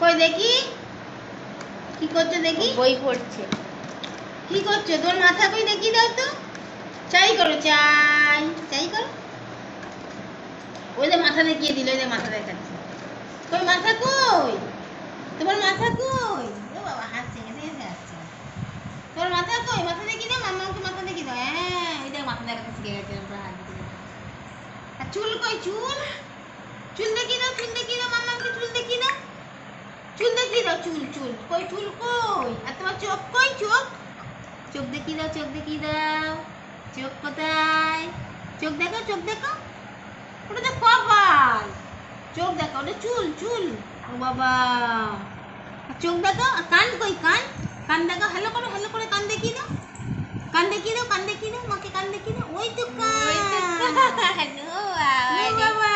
কই দেখি? কি করছ দেখি? বই পড়ছে। কি করছ? তোর মাথা কই দেখি দাও তো। চাই করো চাই। চাই করো। ওই যে মাথা দেখিয়ে দিল ওই যে মাথা দেখাচ্ছে। কই মাথা কই? তোমার মাথা কই? ও বাবা হাসছে হেসে হেসে হাসছে। তোর মাথা কই? মাথা দেখি দাও মাম্মাকে মাথা দেখি দাও। হ্যাঁ ওই দেখ মাথা দেখাতে শিখে গেছে পুরো হাত আর চুল কই? চুল? চুল দেখি দাও চুল দেখি দাও মাম্মাকে চুল দেখি দাও চুল দেখি দাও চুল চুল কই চুল কই? আর তোমার চোখ কই চোখ? চোখ দেখি দাও চোখ দেখি দাও। চোখ কোথায়? চোখ দেখো চোখ দেখো। ওটা তো কপাল। চোখ দেখো ওটা চুল চুল। ও বাবা। চোখ দেখো কান কই কান? কান দেখো হ্যালো করো হ্যালো করে কান দেখি দাও। কান দেখি দাও কান দেখি দাও মাকে কান দেখি দাও। ওই তো ওই তো কান নো, ও বাবা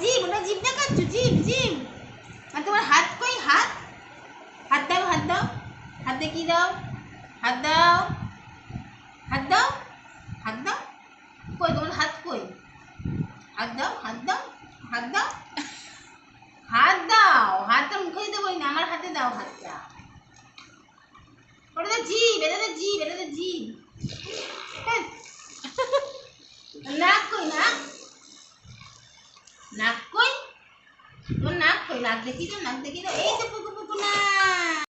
জিভ ওটা জিভ দেখাচ্ছ জিভ জিভ আর তোমার হাত কই হাত হাত দাও, হাত হাত দাও? হাত দাও হাত দাও হাত দাও। কই, তোমার হাত কই? হাত দাও হাত দাও হাত দাও। হাত দাও হাতটা মুখে দিতে বলি না, আমার হাতে দাও হাতটা। ওটা তো জিভ, এটা তো জিভ, এটা তো জিভ। হ্যাঁ। নাক কই, নাক? নাক কই? তোর নাক কই? নাক দেখি তো, নাক দেখি তো। এই তো পুকু পুকু নাক।